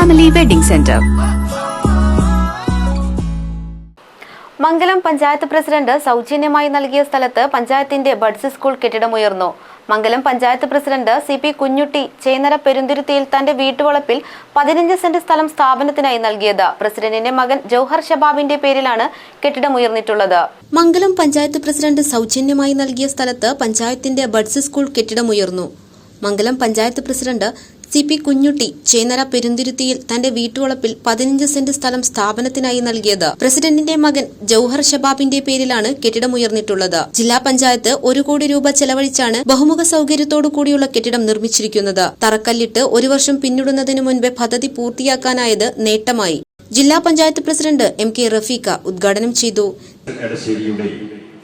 Family wedding centre Mangalam panchayat president സൗജന്യമായി നൽകിയ സ്ഥലത്ത് പഞ്ചായത്തിന്റെ buds school കെട്ടിടമുയർന്നു Mangalam panchayat president C P Kunhutty Chennara പെരുന്തുരുത്തിയിൽ തന്റെ വീട്ടുവളപ്പിൽ പതിനഞ്ച് സെന്റ് സ്ഥലം സ്ഥാപനത്തിനായി നൽകിയത്. പ്രസിഡന്റിന്റെ മകൻ ജൌഹർ ഷബാബിന്റെ പേരിലാണ് കെട്ടിടമുയർന്നിട്ടുള്ളത് മംഗലം പഞ്ചായത്ത് പ്രസിഡന്റ് സൗജന്യമായി നൽകിയ സ്ഥലത്ത് പഞ്ചായത്തിന്റെ buds school കെട്ടിടമുയർന്നു Mangalam panchayat president C P Kunhutty Chennara പെരുന്തിരുത്തിയിൽ തന്റെ വീട്ടുവളപ്പിൽ പതിനഞ്ച് സെന്റ് സ്ഥലം സ്ഥാപനത്തിനായി നൽകിയത്. പ്രസിഡന്റിന്റെ മകൻ ജൌഹർ ഷബാബിന്റെ പേരിലാണ് കെട്ടിടമുയർന്നിട്ടുള്ളത് ജില്ലാ പഞ്ചായത്ത് ഒരു കോടി രൂപ ചെലവഴിച്ചാണ് ബഹുമുഖ സൗകര്യത്തോടു കൂടിയുള്ള കെട്ടിടം നിർമ്മിച്ചിരിക്കുന്നത്. തറക്കല്ലിട്ട് ഒരു വർഷം പിന്നിടുന്നതിനു മുൻപേ പദ്ധതി പൂർത്തിയാക്കാനായത് നേട്ടമായി. ജില്ലാ panchayat president M K Rafeeqa ഉദ്ഘാടനം ചെയ്തു.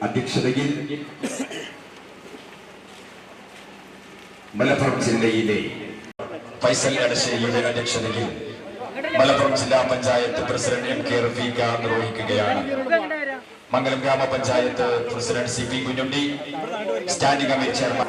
അധ്യക്ഷതയിൽ മലപ്പുറം ജില്ലയിലെ ഫൈസൽ എടശ്ശേരിയുടെ അധ്യക്ഷതയിൽ മലപ്പുറം ജില്ലാ panchayat president M K Rafeeqa നിർവഹിക്കുകയാണ്. Mangalam ഗ്രാമപഞ്ചായത്ത് president C P Kunhundi standing committee chairman.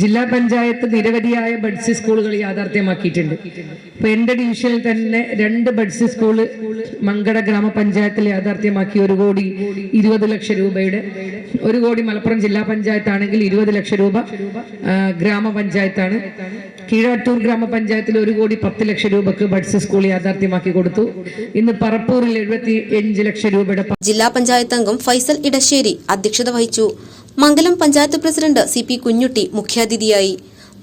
ജില്ലാ പഞ്ചായത്ത് നിരവധിയായ ബഡ്സ് സ്കൂളുകൾ യാഥാർത്ഥ്യമാക്കിയിട്ടുണ്ട്. ഇപ്പൊ എന്റെ ഡിവിഷനിൽ തന്നെ രണ്ട് ബഡ്സ് സ്കൂൾ മങ്കട ഗ്രാമപഞ്ചായത്തിൽ യാഥാർത്ഥ്യമാക്കി ഒരു കോടി ഇരുപത് ലക്ഷം രൂപയുടെ ഒരു കോടി മലപ്പുറം ജില്ലാ പഞ്ചായത്താണെങ്കിൽ ഇരുപത് ലക്ഷം രൂപ ഗ്രാമപഞ്ചായത്താണ്. കീഴാറ്റൂർ ഗ്രാമപഞ്ചായത്തിൽ ഒരു കോടി പത്ത് ലക്ഷം രൂപക്ക് ബഡ്സ് സ്കൂൾ യാഥാർത്ഥ്യമാക്കി കൊടുത്തു. ഇന്ന് പറപ്പൂരിൽ എഴുപത്തി അഞ്ച് ലക്ഷം രൂപയുടെ ജില്ലാ പഞ്ചായത്ത് അംഗം ഫൈസൽ ഇടശ്ശേരി അധ്യക്ഷത വഹിച്ചു. Mangalam panchayat president C P Kunhutty മുഖ്യാതിഥിയായി.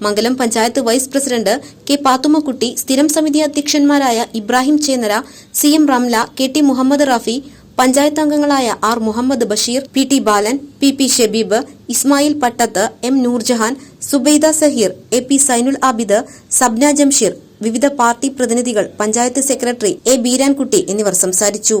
Mangalam panchayat vice president K Pathummakutty സ്ഥിരം സമിതി അധ്യക്ഷന്മാരായ Ibrahim Chennara C M Ramla K T Muhammad Rafi panchayat അംഗങ്ങളായ R Muhammad Basheer P T Balan P P Shabeeb Ismail Pattath M Noorjahan Subaida Saheer A P Sainul Abid Sabna Jamsheer വിവിധ party പ്രതിനിധികൾ panchayat secretary A Beerankutty എന്നിവർ സംസാരിച്ചു.